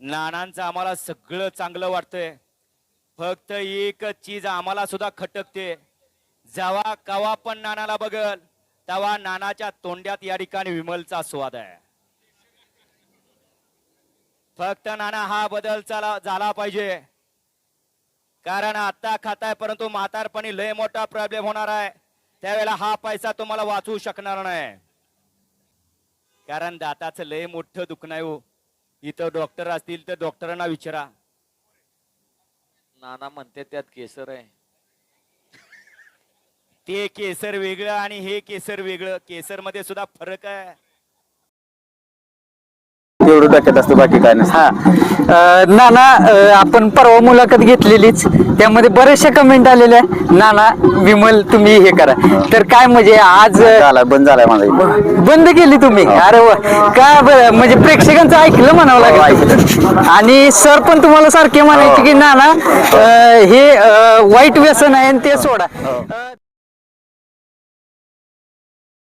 नानांचं आम्हाला सगळं चांगलं वाटतंय. फक्त एक चीज आम्हाला सुद्धा खटकते. जेव्हा कवा पण नानाला बघल तेव्हा नानाच्या तोंड्यात या ठिकाणी विमलचा स्वाद आहे. फक्त नाना हा बदल चला झाला पाहिजे. कारण आता खाताय परंतु म्हातारपणी लय मोठा प्रॉब्लेम होणार आहे. त्यावेळेला हा पैसा तुम्हाला वाचवू शकणार नाही. कारण दाताचं लय मोठं दुखणं आहे हो. इथं डॉक्टर असतील तर डॉक्टरांना विचारा. नाना म्हणते त्यात केसर आहे. ते केसर वेगळं आणि हे केसर वेगळं. केसरमध्ये सुद्धा फरक आहे. डोक्यात असतं बाकी काय नसतं. हा. अं, नाना अं, आपण परवा मुलाखत घेतलेलीच. त्यामध्ये बरेचशा कमेंट आलेल्या नाना विमल तुम्ही हे करा. तर काय म्हणजे आज अं, झालाय बंद झालाय माझा इथं. बंद केली तुम्ही? अरे वा. काय बरं? म्हणजे प्रेक्षकांचं ऐकलं म्हणावं हो, लागेल आणि सर पण तुम्हाला सारखे म्हणायचे की नाना अं, हे अं, वाईट व्यसन आहे आणि ते सोडा. अं,